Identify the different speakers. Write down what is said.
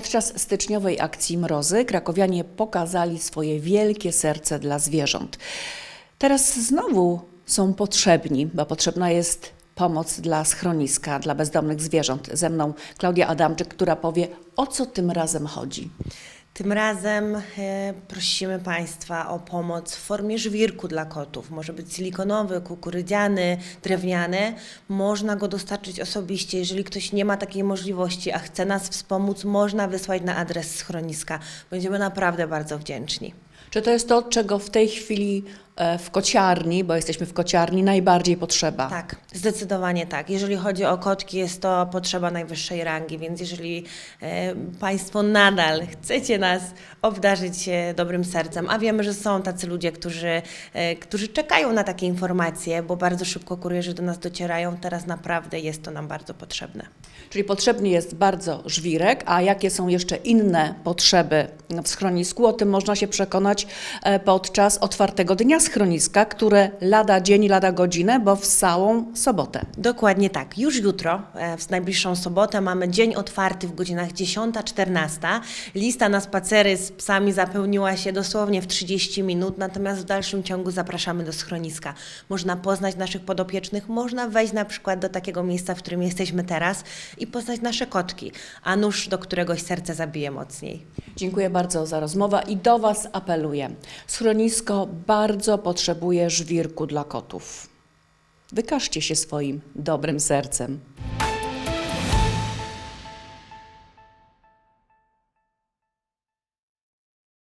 Speaker 1: Podczas styczniowej akcji Mrozy krakowianie pokazali swoje wielkie serce dla zwierząt. Teraz znowu są potrzebni, bo potrzebna jest pomoc dla schroniska, dla bezdomnych zwierząt. Ze mną Klaudia Adamczyk, która powie, o co tym razem chodzi.
Speaker 2: Tym razem e, prosimy Państwa o pomoc w formie żwirku dla kotów. Może być silikonowy, kukurydziany, drewniany. Można go dostarczyć osobiście. Jeżeli ktoś nie ma takiej możliwości, a chce nas wspomóc, można wysłać na adres schroniska. Będziemy naprawdę bardzo wdzięczni.
Speaker 1: Czy to jest to, czego w tej chwili e, w kociarni, bo jesteśmy w kociarni, najbardziej potrzeba?
Speaker 2: Tak, zdecydowanie tak. Jeżeli chodzi o kotki, jest to potrzeba najwyższej rangi, więc jeżeli e, Państwo nadal chcecie nas obdarzyć e, dobrym sercem, a wiemy, że są tacy ludzie, którzy, którzy czekają na takie informacje, bo bardzo szybko kurierzy do nas docierają, teraz naprawdę jest to nam bardzo potrzebne.
Speaker 1: Czyli potrzebny jest bardzo żwirek, a jakie są jeszcze inne potrzeby w schronisku, o tym można się przekonać e, podczas otwartego dnia schroniska, które lada dzień, lada godzinę, bo w całą sobotę.
Speaker 2: Dokładnie tak. Już jutro, e, w najbliższą sobotę, mamy dzień otwarty w godzinach 10-14. Lista na spacery z psami zapełniła się dosłownie w 30 minut, natomiast w dalszym ciągu zapraszamy do schroniska. Można poznać naszych podopiecznych, można wejść na przykład do takiego miejsca, w którym jesteśmy teraz i poznać nasze kotki, a nóż do któregoś serce zabije mocniej.
Speaker 1: Dziękuję bardzo za rozmowę i do Was Schronisko bardzo potrzebuje żwirku dla kotów. Wykażcie się swoim dobrym sercem.